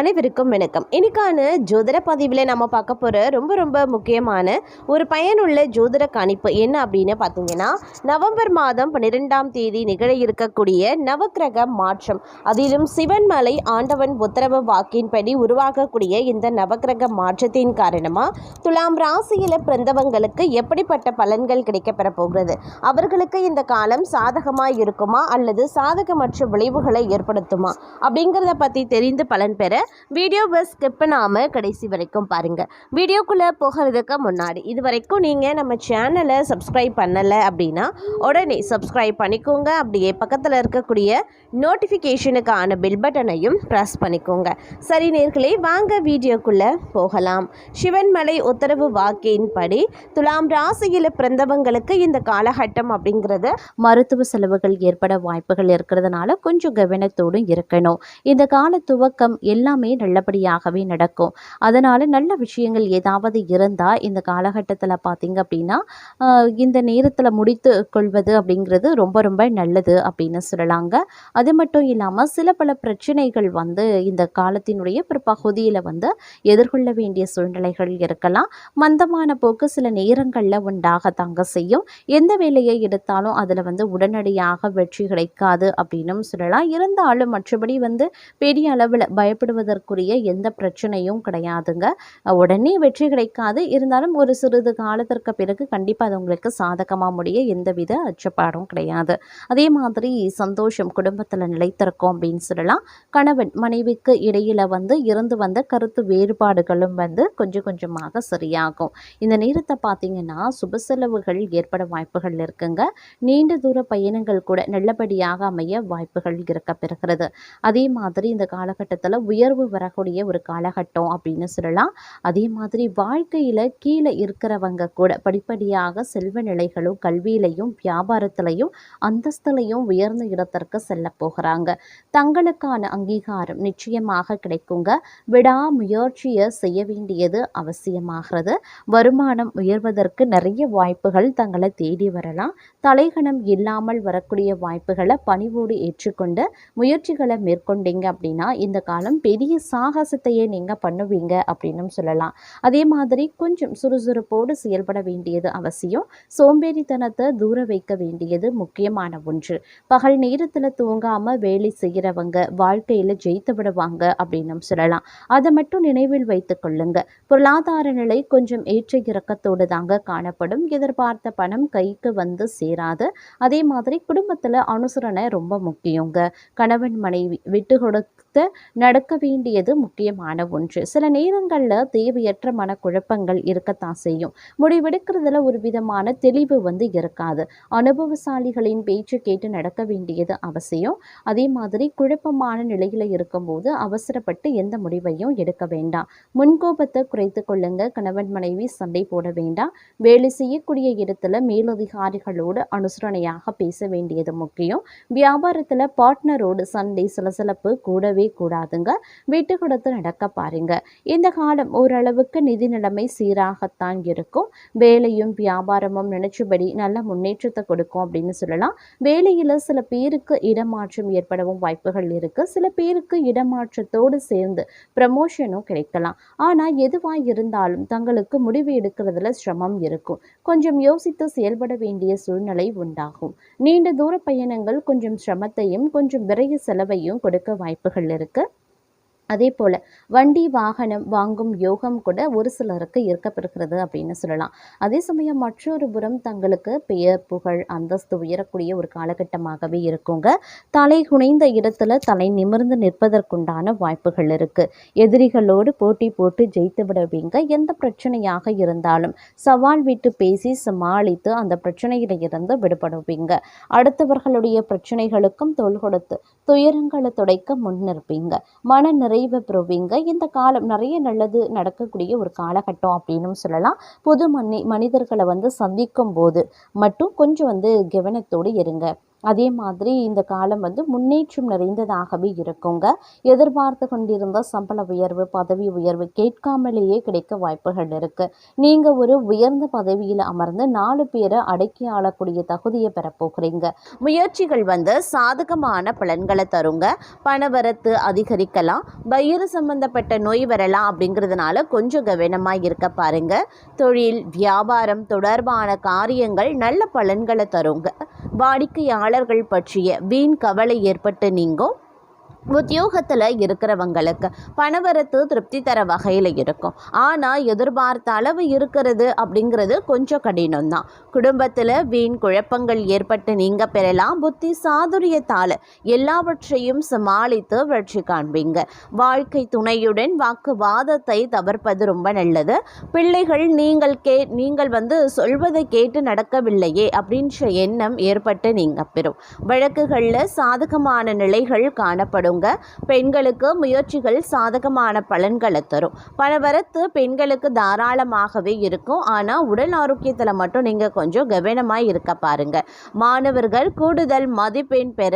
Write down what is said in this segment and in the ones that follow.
அனைவருக்கும் வணக்கம். இன்னைக்கான ஜோதிட பதிவில் நம்ம பார்க்க போகிற ரொம்ப ரொம்ப முக்கியமான ஒரு பயனுள்ள ஜோதிட கணிப்பு என்ன அப்படின்னு பார்த்தீங்கன்னா நவம்பர் மாதம் பன்னிரெண்டாம் தேதி நிகழ இருக்கக்கூடிய நவக்கிரக மாற்றம். அதிலும் சிவன்மலை ஆண்டவன் உத்தரவு வாக்கின்படி உருவாகக்கூடிய இந்த நவக்கிரக மாற்றத்தின் காரணமாக துலாம் ராசியில் பிறந்தவங்களுக்கு எப்படிப்பட்ட பலன்கள் கிடைக்கப்பெற போகிறது? அவர்களுக்கு இந்த காலம் சாதகமாக இருக்குமா? அல்லது சாதகமற்ற விளைவுகளை ஏற்படுத்துமா? அப்படிங்கிறத பற்றி தெரிந்து பலன் பெற வீடியோவை ஸ்கிப் பண்ணாமல் கடைசி வரைக்கும் பாருங்கள் வீடியோக்குள்ளே போகிறதுக்கு முன்னாடி இது வரைக்கும் நீங்கள் நம்ம சேனலை சப்ஸ்கிரைப் பண்ணலை அப்படின்னா உடனே சப்ஸ்கிரைப் பண்ணிக்கோங்க. அப்படியே பக்கத்தில் இருக்கக்கூடிய நோட்டிஃபிகேஷனுக்கான பில் பட்டனையும் ப்ரெஸ் பண்ணிக்கோங்க. சரி நேர்களே வாங்க வீடியோக்குள்ளே போகலாம். சிவன்மலை உத்தரவு வாக்கின்படி துலாம் ராசியில் பிறந்தவங்களுக்கு இந்த காலகட்டம் அப்படிங்கிறது மருத்துவ செலவுகள் ஏற்பட வாய்ப்புகள் இருக்கிறதுனால கொஞ்சம் கவனத்தோடும் இருக்கணும். இந்த கால துவக்கம் எல்லாம் நல்லபடியாகவே நடக்கும். அதனால் நல்ல விஷயங்கள் ஏதாவது இருந்தால் இந்த காலகட்டத்தில் பார்த்திங்க அப்படின்னா இந்த நேரத்தில் முடித்து கொள்வது அப்படிங்கிறது ரொம்ப ரொம்ப நல்லது அப்படின்னு சொல்லலாங்க. அது மட்டும் இல்லாமல் சில பல பிரச்சனைகள் வந்து இந்த காலத்தினுடைய ஒரு பகுதியில் வந்து எதிர்கொள்ள வேண்டிய சூழ்நிலைகள் இருக்கலாம். மந்தமான போக்கு சில நேரங்களில் உண்டாக தாங்க செய்யும். எந்த வேலையை எடுத்தாலும் அதில் வந்து உடனடியாக வெற்றி கிடைக்காது அப்படின்னும் சொல்லலாம். இருந்தாலும் மற்றபடி வந்து பெரிய அளவில் செய்வதற்குரிய எந்த பிரச்சனையும் கிடையாதுங்க. உடனே வெற்றி கிடைக்காது. இருந்தாலும் ஒரு சிறிது காலத்திற்கு பிறகு கண்டிப்பாக அது உங்களுக்கு சாதகமாக முடிய எந்தவித அச்சப்பாடும் கிடையாது. அதே மாதிரி சந்தோஷம் குடும்பத்தில் நிலைத்திருக்கும் அப்படின்னு சொல்லலாம். கணவன் மனைவிக்கு இடையில வந்து இருந்து வந்த கருத்து வேறுபாடுகளும் வந்து கொஞ்சம் கொஞ்சமாக சரியாகும். இந்த நேரத்தை பார்த்தீங்கன்னா சுப செலவுகள் ஏற்பட வாய்ப்புகள் இருக்குங்க. நீண்ட தூர பயணங்கள் கூட நல்லபடியாக அமைய வாய்ப்புகள் இருக்க பெறுகிறது. அதே மாதிரி இந்த காலகட்டத்தில் உயர்வு வரக்கூடிய ஒரு காலகட்டம் அப்படின்னு சொல்லலாம். அதே மாதிரி வாழ்க்கையில் கீழே இருக்கிறவங்க கூட படிப்படியாக செல்வ நிலைகளும் கல்வியிலையும் வியாபாரத்திலையும் அந்தஸ்திலையும் உயர்ந்த இடத்திற்கு செல்ல போகிறாங்க. தங்களுக்கான அங்கீகாரம் நிச்சயமாக கிடைக்குங்க. விடாமுயற்சியை செய்ய வேண்டியது அவசியமாகிறது. வருமானம் உயர்வதற்கு நிறைய வாய்ப்புகள் தங்களை தேடி வரலாம். தலைகணம் இல்லாமல் வரக்கூடிய வாய்ப்புகளை பணிவோடு ஏற்றுக்கொண்டு முயற்சிகளை மேற்கொண்டீங்க அப்படின்னா இந்த காலம் பெரிய சாகசத்தையே நீங்கள் பண்ணுவீங்க அப்படின்னு சொல்லலாம். அதே மாதிரி கொஞ்சம் சுறுசுறுப்போடு செயல்பட வேண்டியது அவசியம். சோம்பேறித்தனத்தை தூர வைக்க வேண்டியது முக்கியமான ஒன்று. பகல் நேரத்தில் தூங்காமல் வேலை செய்கிறவங்க வாழ்க்கையில் ஜெயித்து விடுவாங்க அப்படின்னு சொல்லலாம். அதை மட்டும் நினைவில் வைத்துக் கொள்ளுங்க. பொருளாதார நிலை கொஞ்சம் ஏற்ற இறக்கத்தோடு தாங்க காணப்படும். எதிர்பார்த்த பணம் கைக்கு வந்து சேராது. அதே மாதிரி குடும்பத்தில் அனுசரணை ரொம்ப முக்கியங்க. கணவன் மனைவி விட்டு கொடுத்து நடக்க வேண்டியது முக்கியமான ஒன்று. சில நேரங்களில் தேவையற்ற மனக்குழப்பங்கள் இருக்கத்தான் செய்யும். முடிவெடுக்கிறதுல ஒரு விதமான தெளிவு வந்து இருக்காது. அனுபவசாலிகளின் பேச்சு கேட்டு நடக்க வேண்டியது அவசியம். அதே மாதிரி குழப்பமான நிலையில் இருக்கும்போது அவசரப்பட்டு எந்த முடிவையும் எடுக்க வேண்டாம். முன்கோபத்தை குறைத்து கொள்ளுங்க. கணவன் மனைவி சண்டை போட வேண்டாம். வேலை செய்யக்கூடிய இடத்துல மேலதிகாரிகளோடு அனுசரணையாக பேச வேண்டியது முக்கியம். வியாபாரத்தில் பார்ட்னரோடு சண்டை சலசலப்பு கூடவே கூடாதுங்க. விட்டு கொடுத்து நடக்க பாருங்க. இந்த காலம் ஓரளவுக்கு நிதி நிலைமை சீராகத்தான் இருக்கும். வேலையும் வியாபாரமும் நினைச்சபடி நல்ல முன்னேற்றத்தை கொடுக்கும் அப்படின்னு சொல்லலாம். வேலையில் சில பேருக்கு இடமாற்றம் ஏற்படவும் வாய்ப்புகள் இருக்கு. சில பேருக்கு இடமாற்றத்தோடு சேர்ந்து ப்ரமோஷனும் கிடைக்கலாம். ஆனால் எதுவாக இருந்தாலும் தங்களுக்கு முடிவு எடுக்கிறதுல சிரமம் இருக்கும். கொஞ்சம் யோசித்து செயல்பட வேண்டிய சூழ்நிலை உண்டாகும். நீண்ட தூர பயணங்கள் கொஞ்சம் சிரமத்தையும் கொஞ்சம் விரைய செலவையும் கொடுக்க வாய்ப்புகள் இருக்கு. அதே போல் வண்டி வாகனம் வாங்கும் யோகம் கூட ஒரு சிலருக்கு இருக்கப்பெறுகிறது அப்படின்னு சொல்லலாம். அதே சமயம் மற்றொரு புறம் தங்களுக்கு பெயர் புகழ் அந்தஸ்து உயரக்கூடிய ஒரு காலகட்டமாகவே இருக்குங்க. தலை குனைந்த இடத்துல தலை நிமிர்ந்து நிற்பதற்குண்டான வாய்ப்புகள் இருக்கு. எதிரிகளோடு போட்டி போட்டு ஜெயித்து விடுவீங்க. எந்த பிரச்சனையாக இருந்தாலும் சவால் விட்டு பேசி சமாளித்து அந்த பிரச்சனையில இருந்து விடுபடுவீங்க. அடுத்தவர்களுடைய பிரச்சனைகளுக்கும் தொல் கொடுத்து துயரங்களை துடைக்க முன்னிற்பீங்க மன நிறைவை பெறுவீங்க. இந்த காலம் நிறைய நல்லது நடக்கக்கூடிய ஒரு காலகட்டம் அப்படின்னும் சொல்லலாம். புது மனி மனிதர்களை வந்து சந்திக்கும் போது மட்டும் கொஞ்சம் வந்து கவனத்தோடு இருங்க. அதே மாதிரி இந்த காலம் வந்து முன்னேற்றம் நிறைந்ததாகவே இருக்குங்க. எதிர்பார்த்து கொண்டிருந்த சம்பள உயர்வு பதவி உயர்வு கேட்காமலேயே கிடைக்க வாய்ப்புகள் இருக்குது நீங்கள் ஒரு உயர்ந்த பதவியில் அமர்ந்து நாலு பேரை அடக்கி ஆளக்கூடிய தகுதியை பெற போகிறீங்க முயற்சிகள் வந்து சாதகமான பலன்களை தருங்க. பணவரத்து அதிகரிக்கலாம். வயிறு சம்பந்தப்பட்ட நோய் வரலாம் அப்படிங்கிறதுனால கொஞ்சம் கவனமாக இருக்க பாருங்க. தொழில் வியாபாரம் தொடர்பான காரியங்கள் நல்ல பலன்களை தருங்க. மலர்கள் பற்றிய வீண் கவலை ஏற்பட்டு நீங்கும். உத்தியோகத்தில் இருக்கிறவங்களுக்கு பணவரத்து திருப்தி தர வகையில் இருக்கும். ஆனால் எதிர்பார்த்த அளவு இருக்கிறது அப்படிங்கிறது கொஞ்சம் கடினம்தான். குடும்பத்தில் வீண் குழப்பங்கள் ஏற்பட்டு நீங்கள் பெறலாம் புத்தி சாதுரியத்தால் எல்லாவற்றையும் சமாளித்து வெற்றி காண்பீங்க. வாழ்க்கை துணையுடன் வாக்குவாதத்தை தவிர்ப்பது ரொம்ப நல்லது. பிள்ளைகள் நீங்கள் கே நீங்கள் வந்து சொல்வதை கேட்டு நடக்கவில்லையே அப்படின்ற எண்ணம் ஏற்பட்டு நீங்கள் பெறும். வழக்குகளில் சாதகமான நிலைகள் காணப்படும். காணப்படுங்க பெண்களுக்கு முயற்சிகள் சாதகமான பலன்களை தரும். பணவரத்து பெண்களுக்கு தாராளமாகவே இருக்கும். ஆனால் உடல் ஆரோக்கியத்தில் மட்டும் நீங்கள் கொஞ்சம் கவனமாக இருக்க பாருங்க. மாணவர்கள் கூடுதல் மதிப்பெண் பெற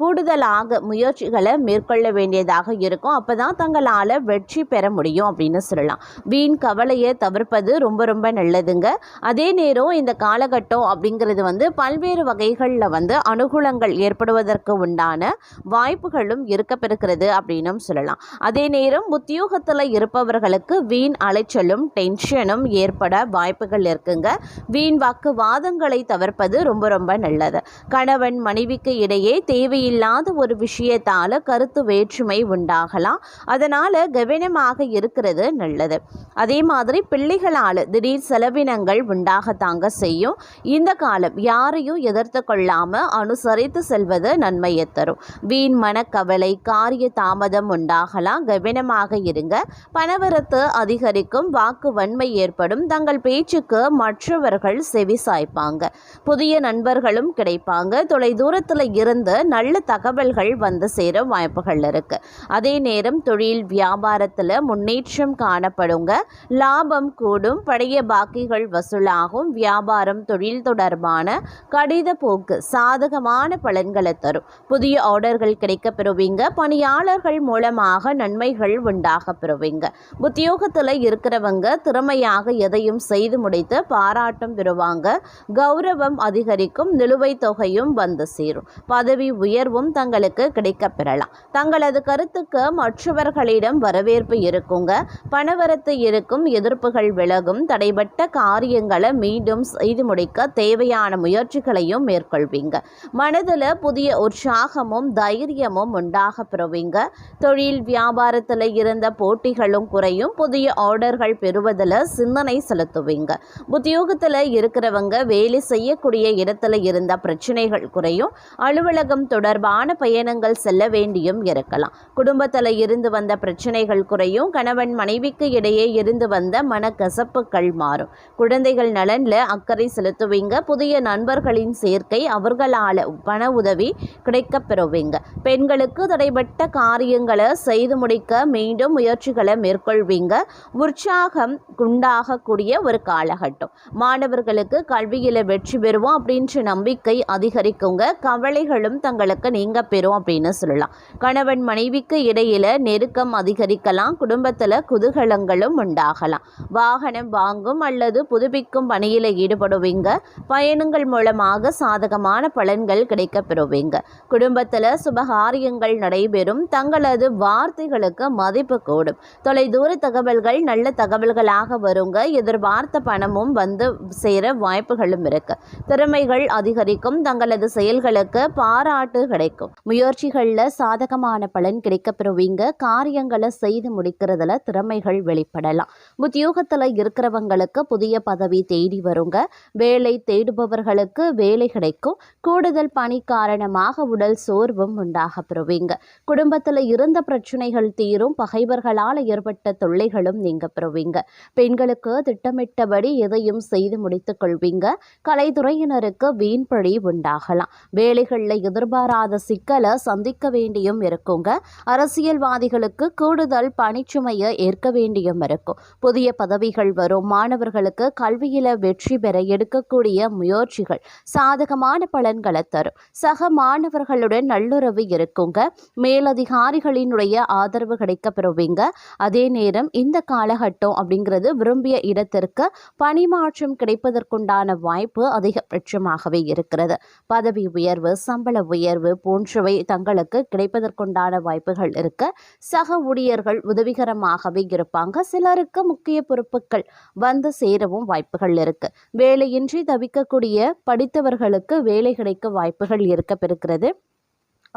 கூடுதலாக முயற்சிகளை மேற்கொள்ள வேண்டியதாக இருக்கும். அப்போ தான் தங்களால் வெற்றி பெற முடியும் அப்படின்னு சொல்லலாம். வீண் கவலையை தவிர்ப்பது ரொம்ப ரொம்ப நல்லதுங்க. அதே நேரம் இந்த காலகட்டம் அப்படிங்கிறது வந்து பல்வேறு வகைகளில் வந்து அனுகூலங்கள் ஏற்படுவதற்கு உண்டான வாய்ப்புகள் வாய்ப்புகளும் இருக்கப்பெறுகிறது அப்படின்னும் சொல்லலாம். அதே நேரம் உத்தியோகத்தில் இருப்பவர்களுக்கு வீண் அலைச்சலும் டென்ஷனும் ஏற்பட வாய்ப்புகள் இருக்குங்க. வீண் வாக்குவாதங்களை தவிர்ப்பது ரொம்ப ரொம்ப நல்லது. கணவன் மனைவிக்கு இடையே தேவையில்லாத ஒரு விஷயத்தால் கருத்து வேற்றுமை உண்டாகலாம். அதனால் கவனமாக இருக்கிறது நல்லது. அதே மாதிரி பிள்ளைகளால் திடீர் செலவினங்கள் உண்டாகத்தாங்க செய்யும். இந்த காலம் யாரையும் எதிர்த்து கொள்ளாமல் அனுசரித்து செல்வது நன்மையை தரும். வீண் கவலை காரிய தாமதம் உண்டாகலாம். கவனமாக இருங்க. பணவரத்து அதிகரிக்கும். வாக்கு வன்மை ஏற்படும். தங்கள் பேச்சுக்கு மற்றவர்கள் செவி சாய்ப்பாங்க. புதிய நண்பர்களும் கிடைப்பாங்க. தொலை தூரத்தில் இருந்து நல்ல தகவல்கள் வந்து சேர வாய்ப்புகள் இருக்கு. அதே நேரம் தொழில் வியாபாரத்தில் முன்னேற்றம் காணப்படுங்க. லாபம் கூடும். பழைய பாக்கிகள் வசூலாகும். வியாபாரம் தொழில் தொடர்பான கடித போக்கு சாதகமான பலன்களை தரும். புதிய ஆர்டர்கள் கிடைக்கப்பெறும். பெறுவீங்க. பணியாளர்கள் மூலமாக நன்மைகள் உண்டாக பெறுவீங்க. உத்தியோகத்தில் இருக்கிறவங்க திறமையாக எதையும் செய்து முடித்து பாராட்டம் பெறுவாங்க. கௌரவம் அதிகரிக்கும் நிலுவைத் தொகையும் வந்து சேரும். பதவி உயர்வும் தங்களுக்கு கிடைக்கப் பெறலாம். தங்களது கருத்துக்கு மற்றவர்களிடம் வரவேற்பு இருக்குங்க. பணவரத்து இருக்கும் எதிர்ப்புகள் விலகும். தடைபட்ட காரியங்களை மீண்டும் செய்து முடிக்க தேவையான முயற்சிகளையும் மேற்கொள்வீங்க. மனதில் புதிய உற்சாகமும் தைரியமும் உண்டாக பெறுவீங்க. தொழில் வியாபாரத்தில் இருந்த போட்டிகளும் குறையும். புதிய ஆர்டர்கள் பெறுவதில் சிந்தனை செலுத்துவீங்க. உத்தியோகத்தில் இருக்கிறவங்க வேலை செய்யக்கூடிய இடத்துல இருந்த பிரச்சனைகள் குறையும். அலுவலகம் தொடர்பான பயணங்கள் செல்ல வேண்டியும் இருக்கலாம். குடும்பத்தில் இருந்து வந்த பிரச்சனைகள் குறையும். கணவன் மனைவிக்கு இடையே இருந்து வந்த மனக்கசப்புகள் மாறும். குழந்தைகள் நலனில் அக்கறை செலுத்துவீங்க. புதிய நண்பர்களின் சேர்க்கை அவர்களால் பண உதவி கிடைக்கப் பெறுவீங்க. உங்களுக்கு தடைபட்ட காரியங்களை செய்து முடிக்க மீண்டும் முயற்சிகளை மேற்கொள்வீங்க. உற்சாகம் உண்டாகக்கூடிய ஒரு காலகட்டம். மாணவர்களுக்கு கல்வியில் வெற்றி பெறுவோம் அப்படின்ற நம்பிக்கை அதிகரிக்குங்க. கவலைகளும் தங்களுக்கு நீங்க பெறும் அப்படின்னு சொல்லலாம். கணவன் மனைவிக்கு இடையில நெருக்கம் அதிகரிக்கலாம். குடும்பத்தில் குதூகலங்களும் உண்டாகலாம். வாகனம் வாங்கும் அல்லது புதுப்பிக்கும் பணியில் ஈடுபடுவீங்க. பயணங்கள் மூலமாக சாதகமான பலன்கள் கிடைக்கப் பெறுவீங்க குடும்பத்தில் காரியங்கள் நடைபெறும். தங்களது வார்த்தைகளுக்கு மதிப்பு கூடும். தொலைதூர தகவல்கள் நல்ல தகவல்களாக வருங்க. எதிர்பார்த்த பணமும் வந்து சேர வாய்ப்புகளும் இருக்கு. திறமைகள் அதிகரிக்கும். தங்களது செயல்களுக்கு பாராட்டு கிடைக்கும். முயற்சிகளில் சாதகமான பலன் கிடைக்கப் பெறுவீங்க காரியங்களை செய்து முடிக்கிறதுல திறமைகள் வெளிப்படலாம். உத்தியோகத்தில் இருக்கிறவங்களுக்கு புதிய பதவி தேடி வருங்க. வேலை தேடுபவர்களுக்கு வேலை கிடைக்கும். கூடுதல் பணி காரணமாக உடல் சோர்வும் உண்டாக பெறும். பெறுவீங்க குடும்பத்தில் இருந்த பிரச்சனைகள் தீரும் பகைவர்களால் ஏற்பட்ட தொல்லைகளும் நீங்க பெறுவீங்க. பெண்களுக்கு திட்டமிட்டபடி எதையும் செய்து முடித்துக் கொள்வீங்க. கலைத்துறையினருக்கு வீண்பழி உண்டாகலாம். வேலைகளில் எதிர்பாராத சிக்கலை சந்திக்க வேண்டியும் இருக்குங்க. அரசியல்வாதிகளுக்கு கூடுதல் பணிச்சுமையை ஏற்க வேண்டியும் இருக்கும். புதிய பதவிகள் வரும். மாணவர்களுக்கு கல்வியில வெற்றி பெற எடுக்கக்கூடிய முயற்சிகள் சாதகமான பலன்களை தரும். சக மாணவர்களுடன் நல்லுறவு இருக்கும். இருக்குங்க மேலதிகாரிகளினுடைய ஆதரவு கிடைக்க பெறுவீங்க அதே நேரம் இந்த காலகட்டம் அப்படிங்கிறது விரும்பிய இடத்திற்கு பணிமாற்றம் கிடைப்பதற்குண்டான வாய்ப்பு அதிகபட்சமாகவே இருக்கிறது. பதவி உயர்வு சம்பள உயர்வு போன்றவை தங்களுக்கு கிடைப்பதற்குண்டான வாய்ப்புகள் இருக்க. சக ஊழியர்கள் உதவிகரமாகவே இருப்பாங்க. சிலருக்கு முக்கிய பொறுப்புகள் வந்து சேரவும் வாய்ப்புகள் இருக்கு. வேலையின்றி தவிக்கக்கூடிய படித்தவர்களுக்கு வேலை கிடைக்க வாய்ப்புகள் இருக்க பெறுகிறது